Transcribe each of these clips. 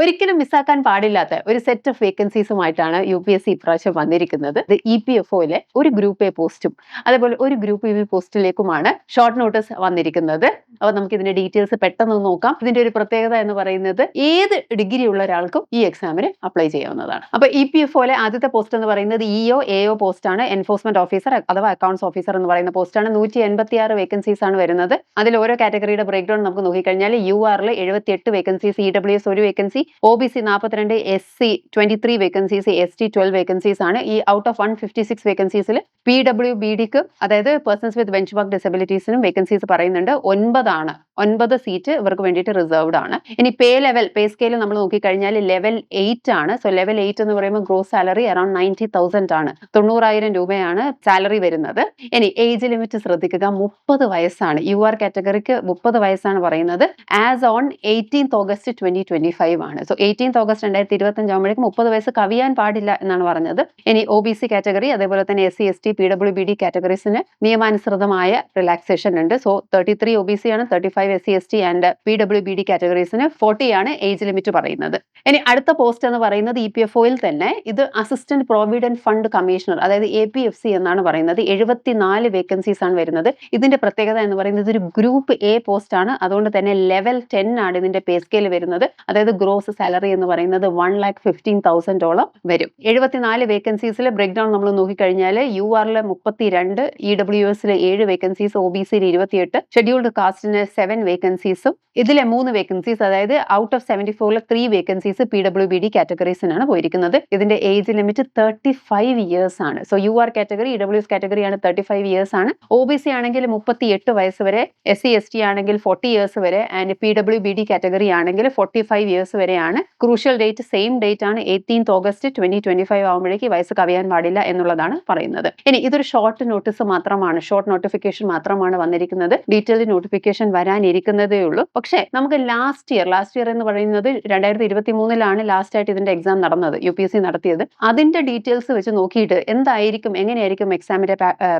ഒരിക്കലും മിസ്സാക്കാൻ പാടില്ലാത്ത ഒരു സെറ്റ് ഓഫ് വേക്കൻസീസുമായിട്ടാണ് യു പി എസ് സി ഇപ്രാവശ്യം വന്നിരിക്കുന്നത്. ഇ പി എഫ് ഒയിലെ ഒരു ഗ്രൂപ്പ് എ പോസ്റ്റും അതേപോലെ ഒരു ഗ്രൂപ്പ് ബി പോസ്റ്റിലേക്കുമാണ് ഷോർട്ട് നോട്ടീസ് വന്നിരിക്കുന്നത്. അപ്പോൾ നമുക്ക് ഇതിന്റെ ഡീറ്റെയിൽസ് പെട്ടെന്ന് നോക്കാം. ഇതിന്റെ ഒരു പ്രത്യേകത എന്ന് പറയുന്നത് ഏത് ഡിഗ്രി ഉള്ള ഒരാൾക്കും ഈ എക്സാമിന് അപ്ലൈ ചെയ്യാവുന്നതാണ്. അപ്പോൾ ഇ പി എഫ് ഒയിലെ ആദ്യത്തെ പോസ്റ്റ് എന്ന് പറയുന്നത് E O A O post ആണ്. എൻഫോഴ്സ്മെന്റ് ഓഫീസർ അഥവാ അക്കൗണ്ട്സ് ഓഫീസർ എന്ന് പറയുന്ന പോസ്റ്റാണ് നൂറ്റി എൺപത്തി ആറ് വേക്കൻസീസ് ആണ് വരുന്നത്. അതിൽ ഓരോ കാറ്റഗറിയുടെ ബ്രേക്ക് ഡൗൺ നമുക്ക് നോക്കിക്കഴിഞ്ഞാൽ യു ആറിൽ എഴുപത്തി എട്ട് വേക്കൻസീസ് ഇ ഡബ്ല്യു എസ് ഒരു വേക്കൻസി ഒ ബി സി നാൽപ്പത്തിരണ്ട് S C twenty three vacancies S T twelve vacancies ആണ്. ഈ out of one fifty six വേക്കൻസീസിൽ P W B ഡിക്ക് അതായത് പേഴ്സൺസ് വിത്ത് ബെഞ്ച് മാർക്ക് ഡിസബിലിറ്റീസിനും വേക്കൻസീസ് പറയുന്നുണ്ട്. ഒൻപതാണ്. ഒൻപത് സീറ്റ് ഇവർക്ക് വേണ്ടിയിട്ട് റിസർവ്ഡ് ആണ്. ഇനി പേ ലെവൽ പേ സ്കെയിൽ നമ്മൾ നോക്കിക്കഴിഞ്ഞാൽ ലെവൽ എയ്റ്റ് ആണ്. സോ ലെവൽ എയ്റ്റ് എന്ന് പറയുമ്പോൾ gross salary around ninety thousand ആണ്. തൊണ്ണൂറായിരം രൂപയാണ് സാലറി വരുന്നത്. ഇനി ഏജ് ലിമിറ്റ് ശ്രദ്ധിക്കുക. മുപ്പത് വയസ്സാണ്. യു ആർ കാറ്റഗറിക്ക് മുപ്പത് വയസ്സാണ് പറയുന്നത്. As on eighteenth August twenty twenty five ആണ്. സോ എയ്റ്റീൻത് ഓഗസ്റ്റ് രണ്ടായിരത്തി ഇരുപത്തഞ്ച് ആകുമ്പോഴേക്കും മുപ്പത് വയസ്സ് കവിയാൻ പാടില്ല എന്നാണ് പറഞ്ഞത്. ഇനി ഒ ബി സി കാറ്റഗറി അതേപോലെ തന്നെ S C S T P W B D കാറ്റഗറീസിന് നിയമാനുസൃതമായ റിലാക്സേഷൻ ഉണ്ട്. So thirty three O B C ആണ് thirty five S C S T and P W B D കാറ്റഗറീസിന് forty ആണ് age limit പറയുന്നത്. ഇനി അടുത്ത post എന്ന് പറയുന്നത് ഇ പി എഫ് ഒയിൽ തന്നെ. ഇത് അസിസ്റ്റന്റ് പ്രൊവിഡന്റ് ഫണ്ട് കമ്മീഷണർ അതായത് എ പി എഫ് സി എന്നാണ് പറയുന്നത്. എഴുപത്തിനാല് വേക്കൻസീസ് ആണ് വരുന്നത്. ഇതിന്റെ പ്രത്യേകത എന്ന് പറയുന്നത് ഒരു ഗ്രൂപ്പ് എ പോസ്റ്റ് ആണ്. അതുകൊണ്ട് തന്നെ ലെവൽ ടെൻ ആണ് ഇതിന്റെ പേ സ്കെയിൽ വരുന്നത്. അതായത് ഗ്രോസ് സാലറി എന്ന് പറയുന്നത് വൺ ലാക്ക് ഫിഫ്റ്റീൻ തൗസൻഡോളം വരും. എഴുപത്തിനാല് വേക്കൻസീസിൽ ബ്രേക്ക് ഡൗൺ നമ്മൾ നോക്കിക്കഴിഞ്ഞാൽ യു ആറിലെ മുപ്പത്തി രണ്ട് ഇ ഡബ്ല്യു എസിൽ ഏഴ് വേക്കൻസീസ് ഒ ബി സിയിൽ ഇരുപത്തിയെട്ട് ഷെഡ്യൂൾഡ് കാസ്റ്റിന് സെവൻ വേക്കൻസീസും ഇതിലെ മൂന്ന് വേക്കൻസീസ് അതായത് out of seventy ഫോറിലെ three vacancies P W B D കാറ്റഗറീസിനാണ് പോയിരിക്കുന്നത്. ഇതിന്റെ age limit thirty five years ആണ്. So U R category E W S category ആണ് തേർട്ടി ഫൈവ് ഇയേഴ്സ് ആണ്. ഒ ബി സി ആണെങ്കിൽ മുപ്പത്തി എട്ട് വയസ്സ് വരെ എസ് സി എസ് ടി ആണെങ്കിൽ ഫോർട്ടി ഇയേഴ്സ് വരെ and P W B D category ആണെങ്കിൽ ഫോർട്ടി ഫൈവ് ഇയേഴ്സ് വരെയാണ്. ക്രൂഷ്യൽ ഡേറ്റ് സെയിം ഡേറ്റ് ആണ് eighteenth August twenty twenty five ആകുമ്പോഴേക്ക് വയസ്സ് കവിയാൻ പാടില്ല എന്നുള്ളതാണ് പറയുന്നത്. ഇനി ഇതൊരു ഷോർട്ട് നോട്ടീസ് മാത്രമാണ്. ഷോർട്ട് നോട്ടിഫിക്കേഷൻ മാത്രമാണ് വന്നിരിക്കുന്നത്. ഡീറ്റെയിൽഡ് നോട്ടിഫിക്കേഷൻ വരാനിരിക്കുന്നതേ ഉള്ളൂ. പക്ഷേ നമുക്ക് ലാസ്റ്റ് ഇയർ ലാസ്റ്റ് ഇയർ എന്ന് പറയുന്നത് രണ്ടായിരത്തി ഇരുപത്തി മൂന്നിലാണ് ലാസ്റ്റ് ആയിട്ട് ഇതിന്റെ എക്സാം നടന്നത് യു പി എസ് സി നടത്തിയത്. അതിന്റെ ഡീറ്റെയിൽസ് വെച്ച് നോക്കിയിട്ട് എന്തായിരിക്കും എങ്ങനെയായിരിക്കും എക്സാമിന്റെ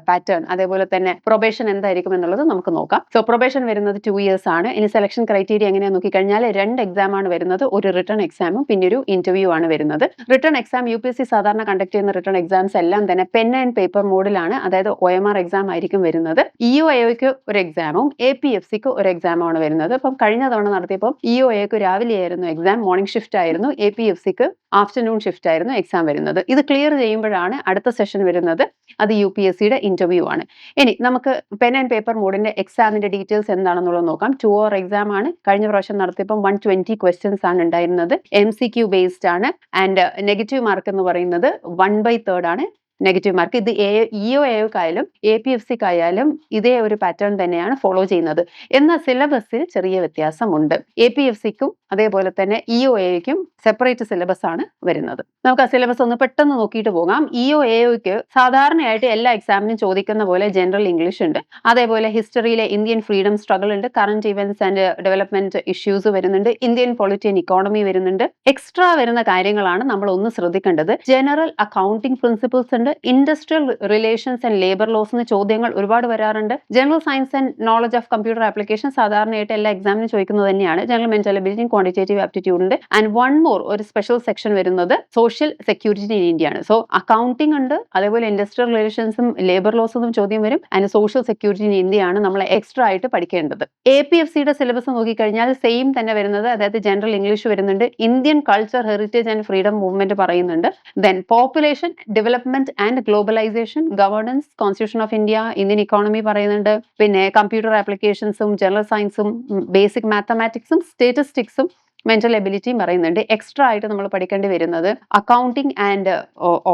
പാറ്റേൺ അതേപോലെ തന്നെ പ്രൊബേഷൻ എന്തായിരിക്കും എന്നുള്ളത് നമുക്ക് നോക്കാം. സോ പ്രൊബേഷൻ വരുന്നത് ടു ഇയേഴ്സ് ആണ്. ഇനി സെലക്ഷൻ ക്രൈറ്റീരിയ എങ്ങനെയാണെന്ന് നോക്കിക്കഴിഞ്ഞാൽ രണ്ട് എക്സാം ആണ് വരുന്നത്. ഒരു റിട്ടേൺ എക്സാമും പിന്നെ ഒരു ഇന്റർവ്യൂ ആണ് വരുന്നത്. Written exam U P S C സാധാരണ കണ്ടക്ട് ചെയ്യുന്ന റിട്ടേൺ എക്സാംസ് എല്ലാം തന്നെ പെൻ ആൻഡ് പേപ്പർ മോഡിലാണ് അതായത് ഒ എം ആർ എക്സാം ആയിരിക്കും വരുന്നത്. ഇ ഒ എക്ക് ഒരു എക്സാമും എ പി എഫ് സിക്ക് ഒരു എക്സാമാണ് വരുന്നത്. അപ്പം കഴിഞ്ഞ തവണ നടത്തിയപ്പോൾ ഇ ഒ എക്ക് രാവിലെ ആയിരുന്നു എക്സാം മോർണിംഗ് ഷിഫ്റ്റ് ആയിരുന്നു. എ പി എഫ് സിക്ക് ആഫ്റ്റർനൂൺ ഷിഫ്റ്റ് ആയിരുന്നു എക്സാം വരുന്നത്. ഇത് ക്ലിയർ ചെയ്യുമ്പോഴാണ് അടുത്ത സെഷൻ വരുന്നത്. അത് യു പി എസ് സിയുടെ ഇന്റർവ്യൂ ആണ്. ഇനി നമുക്ക് പെൻ ആൻഡ് പേപ്പർ മോഡിന്റെ എക്സാമിന്റെ ഡീറ്റെയിൽസ് എന്താണെന്നുള്ളത് നോക്കാം. ടു ഓർ എക്സാം ആണ്. കഴിഞ്ഞ പ്രാവശ്യം നടത്തിയപ്പോൾ വൺ ട്വന്റി ക്വസ്റ്റ്യൻസ് ആണ് ഉണ്ടായിരുന്നത്. എം സി ക്യു ബേസ്ഡ് ആണ്. ആൻഡ് നെഗറ്റീവ് മാർക്ക് എന്ന് പറയുന്നത് വൺ ബൈ തേർഡ് ആണ്. നെഗറ്റീവ് മാർക്ക് ഇത് എ ഒ എക്കായാലും എ പി എഫ് സിക്കായാലും ഇതേ ഒരു പാറ്റേൺ തന്നെയാണ് ഫോളോ ചെയ്യുന്നത്. എന്നാൽ സിലബസിൽ ചെറിയ വ്യത്യാസമുണ്ട്. എ പി എഫ് സിക്കും അതേപോലെ തന്നെ ഇ ഒ എക്കും സെപ്പറേറ്റ് സിലബസ് ആണ് വരുന്നത്. നമുക്ക് ആ സിലബസ് ഒന്ന് പെട്ടെന്ന് നോക്കിയിട്ട് പോകാം. ഇ ഒ എക്ക് സാധാരണയായിട്ട് എല്ലാ എക്സാമിനും ചോദിക്കുന്ന പോലെ ജനറൽ ഇംഗ്ലീഷ് ഉണ്ട്. അതേപോലെ ഹിസ്റ്ററിയിലെ ഇന്ത്യൻ ഫ്രീഡം സ്ട്രഗിൾ ഉണ്ട്. Current events and development issues വരുന്നുണ്ട്. ഇന്ത്യൻ പൊളിറ്റി ആൻഡ് ഇക്കോണമി വരുന്നുണ്ട്. എക്സ്ട്രാ വരുന്ന കാര്യങ്ങളാണ് നമ്മൾ ഒന്ന് ശ്രദ്ധിക്കേണ്ടത്. ജനറൽ അക്കൗണ്ടിംഗ് പ്രിൻസിപ്പിൾസ് ഉണ്ട് industrial relations and labour laws എന്ന ചോദ്യങ്ങൾ ഒരുപാട് വരാറുണ്ട്. General science and knowledge of computer application സാധാരണയായിട്ട് എല്ലാ എക്സാമിനും ചോദിക്കുന്നത് തന്നെയാണ്. ജനറൽ മെന്റൽ അബിലിറ്റിയും ക്വാണ്ടിറ്റേറ്റീവ് ആപ്റ്റിറ്റ്യൂഡ് ഉണ്ട്. ആൻഡ് വൺ മോർ ഒരു സ്പെഷ്യൽ സെക്ഷൻ വരുന്നത് social security in India so accounting ഉണ്ട്. അതേപോലെ ഇൻഡസ്ട്രിയൽ റിലേഷൻസും ലേബർ ലോസും ചോദ്യം വരും. And social security in India നമ്മൾ എക്സ്ട്രാ ആയിട്ട് പഠിക്കേണ്ടത്. എ പി എഫ് സിയുടെ സിലബസ് നോക്കിക്കഴിഞ്ഞാൽ സെയിം തന്നെ വരുന്നത്. അതായത് ജനറൽ ഇംഗ്ലീഷ് വരുന്നുണ്ട്. Indian culture heritage and freedom movement പറയുന്നുണ്ട്. Then population development and globalisation governance constitution of India Indian economy പറയുന്നുണ്ട്. പിന്നെ കമ്പ്യൂട്ടർ ആപ്ലിക്കേഷൻസും ജനറൽ സയൻസും ബേസിക് മാത്തമാറ്റിക്സും സ്റ്റാറ്റിസ്റ്റിക്സും മെന്റൽ എബിലിറ്റിയും പറയുന്നുണ്ട്. എക്സ്ട്രാ ആയിട്ട് നമ്മൾ പഠിക്കേണ്ടി വരുന്നത് accounting and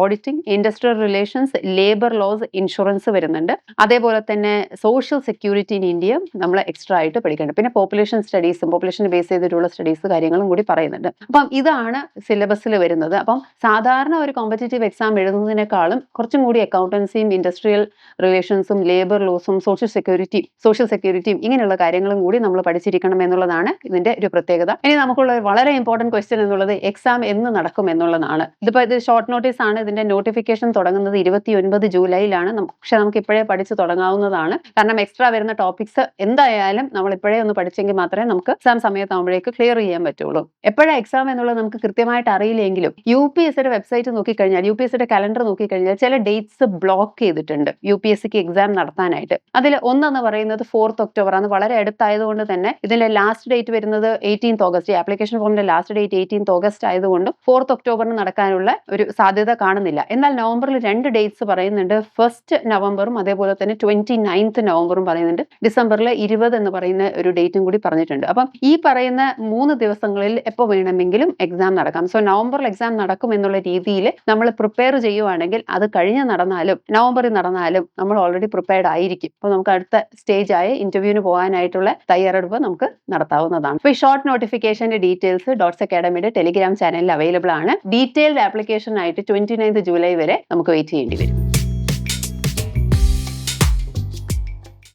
auditing industrial relations labour laws insurance വരുന്നുണ്ട്. അതേപോലെ തന്നെ സോഷ്യൽ സെക്യൂരിറ്റി ഇൻ ഇന്ത്യ നമ്മൾ എക്സ്ട്രാ ആയിട്ട് പഠിക്കേണ്ടത് പിന്നെ പോപ്പുലേഷൻ സ്റ്റഡീസും പോപ്പുലേഷൻ ബേസ് ചെയ്തിട്ടുള്ള സ്റ്റഡീസ് കാര്യങ്ങളും കൂടി പറയുന്നുണ്ട്. അപ്പം ഇതാണ് സിലബസിൽ വരുന്നത്. അപ്പം സാധാരണ ഒരു കോമ്പറ്റേറ്റീവ് എക്സാം എഴുതുന്നതിനേക്കാളും കുറച്ചും കൂടി അക്കൗണ്ടൻസിയും ഇൻഡസ്ട്രിയൽ റിലേഷൻസും ലേബർ ലോസും സോഷ്യൽ സെക്യൂരിറ്റിയും സോഷ്യൽ സെക്യൂരിറ്റിയും ഇങ്ങനെയുള്ള കാര്യങ്ങളും കൂടി നമ്മൾ പഠിച്ചിരിക്കണം എന്നുള്ളതാണ് ഇതിന്റെ ഒരു പ്രത്യേകത. ഇനി നമുക്ക് നമുക്കുള്ള വളരെ ഇമ്പോർട്ടന്റ് ക്വസ്റ്റ്യൻ എന്നുള്ളത് എക്സാം എന്ന് നടക്കും എന്നുള്ളതാണ്. ഇതിപ്പോൾ ഇത് ഷോർട്ട് നോട്ടീസ് ആണ്. ഇതിന്റെ നോട്ടിഫിക്കേഷൻ തുടങ്ങുന്നത് ഇരുപത്തി ഒൻപത് ജൂലൈയിലാണ് പക്ഷെ നമുക്ക് ഇപ്പോഴേ പഠിച്ച് തുടങ്ങാവുന്നതാണ്. കാരണം എക്സ്ട്രാ വരുന്ന ടോപ്പിക്സ് എന്തായാലും നമ്മൾ ഇപ്പോഴേ ഒന്ന് പഠിച്ചെങ്കിൽ മാത്രമേ നമുക്ക് എക്സാം സമയത്താകുമ്പോഴേക്ക് ക്ലിയർ ചെയ്യാൻ പറ്റുള്ളൂ. എപ്പോഴാ എക്സാം എന്നുള്ളത് നമുക്ക് കൃത്യമായിട്ട് അറിയില്ലെങ്കിലും യു പി എസ് സിയുടെ വെബ്സൈറ്റ് നോക്കിക്കഴിഞ്ഞാൽ യു പി എസ് സിയുടെ കലണ്ടർ നോക്കിക്കഴിഞ്ഞാൽ ചില ഡേറ്റ്സ് ബ്ലോക്ക് ചെയ്തിട്ടുണ്ട് യു പി എസ് സിക്ക് എക്സാം നടത്താനായിട്ട്. അതിൽ ഒന്നെന്ന് പറയുന്നത് ഫോർത്ത് ഒക്ടോബർ ആണ്. വളരെ അടുത്തായതുകൊണ്ട് തന്നെ ഇതിന്റെ ലാസ്റ്റ് ഡേറ്റ് വരുന്നത് എയ്റ്റീൻത് ഓഗസ്റ്റ് ആപ്ലിക്കേഷൻ ഫോമിന്റെ ലാസ്റ്റ് ഡേറ്റ് എയ്റ്റീൻത് ഓഗസ്റ്റ് ആയതുകൊണ്ട് ഫോർത്ത് ഒക്ടോബറിന് നടക്കാനുള്ള ഒരു സാധ്യത കാണുന്നില്ല. എന്നാൽ നവംബറിൽ രണ്ട് ഡേറ്റ്സ് പറയുന്നുണ്ട്. ഫസ്റ്റ് നവംബറും അതേപോലെ തന്നെ ട്വന്റി നയൻത്ത് നവംബറും പറയുന്നുണ്ട്. ഡിസംബറിൽ ഇരുപത് എന്ന് പറയുന്ന ഒരു ഡേറ്റും കൂടി പറഞ്ഞിട്ടുണ്ട്. അപ്പം ഈ പറയുന്ന മൂന്ന് ദിവസങ്ങളിൽ എപ്പോൾ വേണമെങ്കിലും എക്സാം നടക്കാം. സോ നവംബറിൽ എക്സാം നടക്കും എന്നുള്ള രീതിയിൽ നമ്മൾ പ്രിപ്പയർ ചെയ്യുവാണെങ്കിൽ അത് കഴിഞ്ഞ് നടന്നാലും നവംബറിൽ നടന്നാലും നമ്മൾ ഓൾറെഡി പ്രിപ്പയർഡ് ആയിരിക്കും. അപ്പോൾ നമുക്ക് അടുത്ത സ്റ്റേജ് ആയ ഇന്റർവ്യൂവിന് പോകാനായിട്ടുള്ള തയ്യാറെടുപ്പ് നമുക്ക് നടത്താവുന്നതാണ്. അപ്പോൾ ഈ ഷോർട്ട് നോട്ടിഫിക്കേഷന്റെ ഡീറ്റെയിൽസ് ഡോട്ട്സ് അക്കാഡമിയുടെ ടെലിഗ്രാം ചാനലിൽ അവൈലബിൾ ആണ്. ഡീറ്റെയിൽഡ് ആപ്ലിക്കേഷൻ ആയിട്ട് ട്വന്റി നയൻത് ജൂലൈ വരെ നമുക്ക് വെയിറ്റ് ചെയ്യേണ്ടി വരും.